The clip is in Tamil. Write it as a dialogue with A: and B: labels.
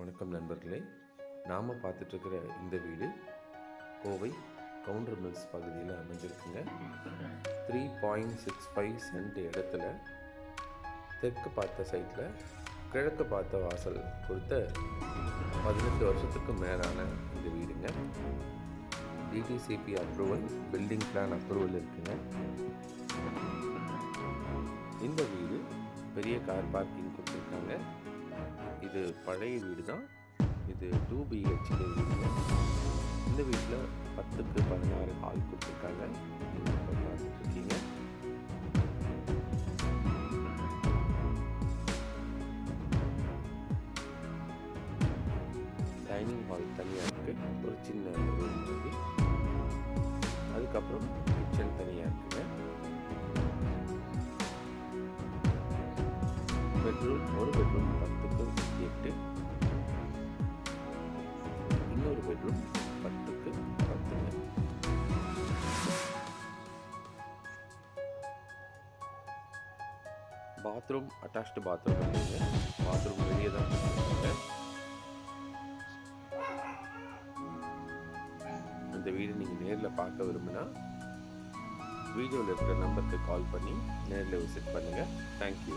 A: வணக்கம் நண்பர்களே. நாம் பார்த்துட்ருக்கிற இந்த வீடு கோவை கவுண்டர் மில்ஸ் பகுதியில் அமைஞ்சிருக்குங்க. Three point six five cent இடத்துல தெற்கு பார்த்த சைட்டில் கிழக்கு பார்த்த வாசல் கொடுத்த பதினெட்டு வருஷத்துக்கு மேலான இந்த வீடுங்க. DTCP approval building plan approval இருக்குங்க. இந்த வீடு பெரிய கார் பார்க்கிங் கொடுத்துருக்காங்க. இது பழைய வீடு தான் இது டூ பிஹெச்கே வீடு. இந்த வீட்டில் பத்துக்கு பதினாறு ஹால் கொடுத்துருக்காங்க. இருக்கீங்க. டைனிங் ஹால் தனியாக இருக்குது ஒரு சின்ன ரூம் இருக்குது அதுக்கப்புறம் கிச்சன் தனியாக இருக்குங்க. பெட்ரூம் ஒரு பெட்ரூம் பத்து எட்டு. இன்னொரு பெட்ரூம் பத்துக்கு பத்துங்க. பாத்ரூம் அட்டாச்டு பாத்ரூம் இல்லைங்க. பாத்ரூம் வெளியே தான் இந்த வீடு நீங்கள் நேரில் பார்க்க விரும்பினா வீடியோவில் இருக்கிற நம்பருக்கு கால் பண்ணி நேரில் விசிட் பண்ணுங்கள் தேங்க்யூ